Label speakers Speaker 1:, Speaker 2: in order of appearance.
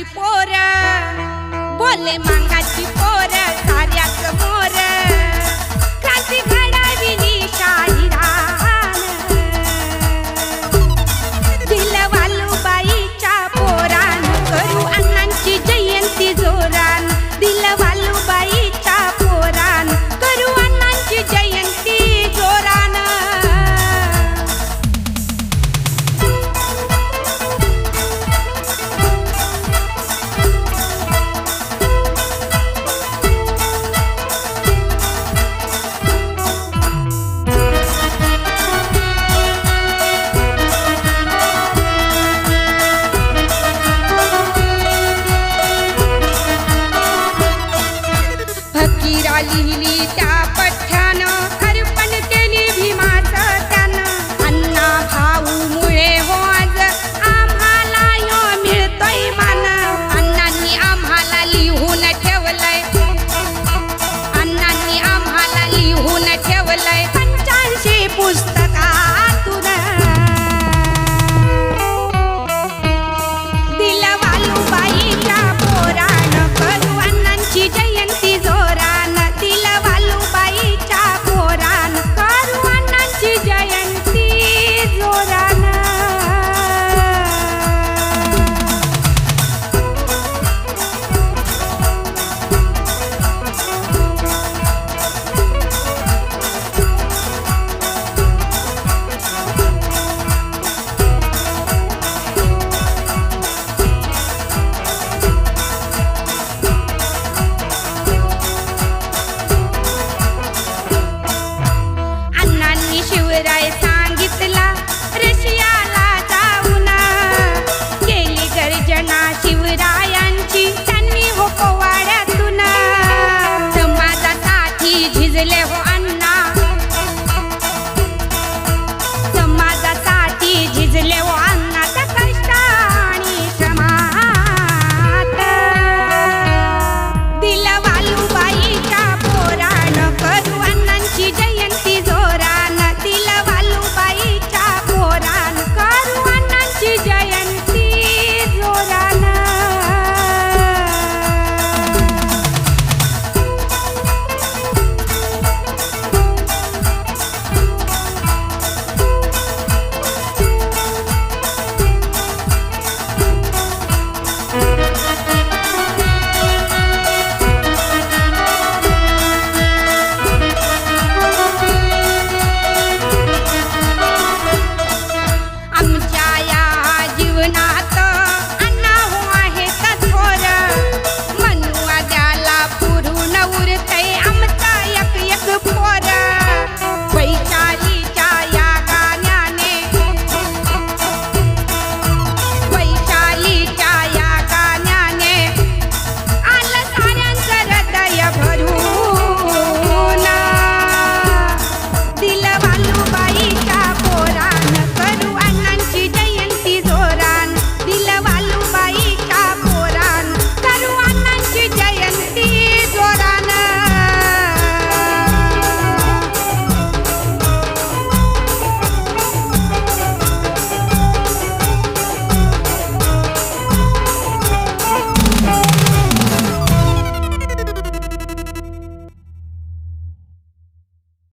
Speaker 1: मांगाची पोर. बोले मांगाची पोर साऱ्याच मोर. क्रांती घडाविली शाही दिल पोरान करू अण्णांची जयंती जोरा फकीरा लिहिली त्या पठ्यानं